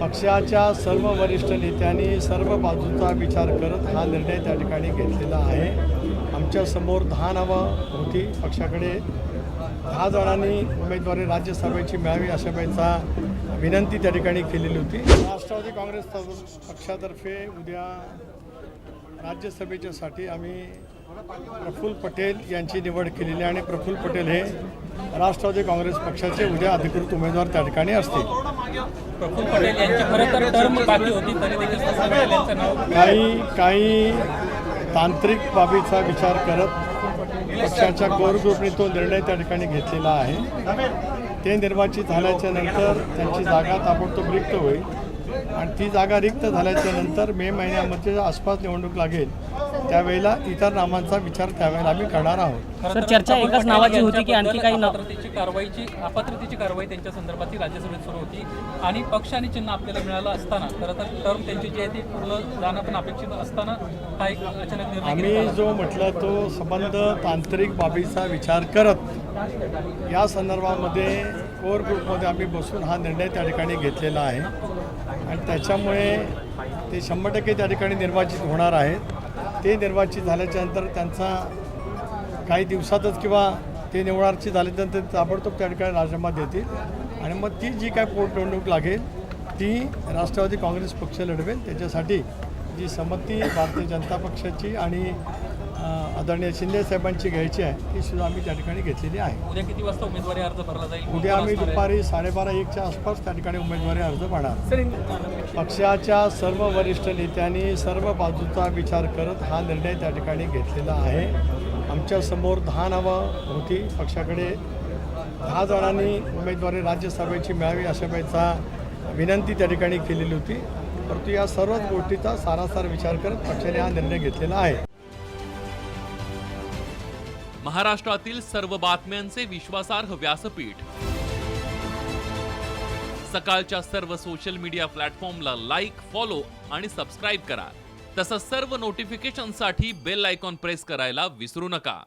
पक्षाच्या सर्व वरिष्ठ नेत्यांनी सर्व बाजूचा विचार करत हा निर्णय त्या ठिकाणी घेतलेला आहे. आमच्यासमोर दहा नावं होती पक्षाकडे. दहा जणांनी उमेदवारी राज्यसभेची मिळावी अशा वेळेचा विनंती त्या ठिकाणी केलेली होती. राष्ट्रवादी काँग्रेस पक्षातर्फे उद्या राज्यसभेच्यासाठी आम्ही प्रफुल्ल पटेल यांची निवड केलेली आहे आणि प्रफुल्ल पटेल हे राष्ट्रवादी काँग्रेस पक्षाचे उद्या अधिकृत उमेदवार त्या ठिकाणी असतील. प्रफुल्ल पटेल यांची खरं तर टर्म बाकी होती तरी देखील प्रफुल्ल पटेल यांचं नाव काही काही तांत्रिक बाबीचा विचार करत पक्षाच्या कोर ग्रुपने तो निर्णय त्या ठिकाणी घेतलेला आहे. ते निर्वाचित झाल्याच्यानंतर त्यांची जागा ताबडतोब रिक्त होईल. आणि ती जागा रिक्त झाल्याच्यानंतर मे महिन्यामध्ये आसपास निवडणूक लागेल त्यावेळेला इतर नामांचा विचार त्यावेळेला आम्ही करणार आहोत. सर, चर्चा एकाच नावाची होती की आणखी काही कारवाईची अपात्रतेची कारवाई त्यांच्या संदर्भात ही राज्यसभेत सुरू होती. आणि पक्ष आणि चिन्ह आपल्याला मिळालं असताना खरं तर टर्म त्यांची जी आहे ती पूर्ण जाणं पण अपेक्षित असताना हा एक अचानक निर्णय आम्ही. जो म्हटलं तो संबंध तांत्रिक बाबीचा विचार करत या संदर्भामध्ये कोर ग्रुपमध्ये आम्ही बसून हा निर्णय त्या ठिकाणी घेतलेला आहे. आणि त्याच्यामुळे ते शंभर टक्के त्या ठिकाणी निर्वाचित होणार आहेत. ते निर्वाचित झाल्याच्यानंतर त्यांचा काही दिवसातच किंवा ते निवडारची झाल्यानंतर ते ताबडतोब त्या ठिकाणी राजीनामा देतील. आणि मग ती जी काय पोटनिवडणूक लागेल ती राष्ट्रवादी काँग्रेस पक्ष लढवेल त्याच्यासाठी जी संमती भारतीय जनता पक्षाची आणि आदरणीय शिंदे साहेबांची घ्यायची आहे ती सुद्धा आम्ही त्या ठिकाणी घेतलेली आहे. उद्या किती वाजता उमेदवारी अर्ज भरला जाईल? उद्या आम्ही? दुपारी साडेबारा एकच्या आसपास त्या ठिकाणी उमेदवारी अर्ज पाहणार पक्षाच्या सर्व वरिष्ठ नेत्यांनी सर्व बाजूचा विचार करत हा निर्णय त्या ठिकाणी घेतलेला आहे. आमच्यासमोर दहा नावं होती. पक्षाकडे दहा जणांनी उमेदवारी राज्यसभेची मिळावी अशा वेळेचा विनंती त्या ठिकाणी केलेली होती. परंतु या सर्वच गोष्टीचा सारासार विचार करत पक्षाने हा निर्णय घेतलेला आहे. महाराष्ट्रातील सर्व बातम्यांचे विश्वासार्ह व्यासपीठ. सकाळच्या सर्व सोशल मीडिया प्लॅटफॉर्मला लाईक फॉलो आणि सबस्क्राईब करा. तसंच सर्व नोटिफिकेशनसाठी बेल आयकॉन प्रेस करायला विसरू नका.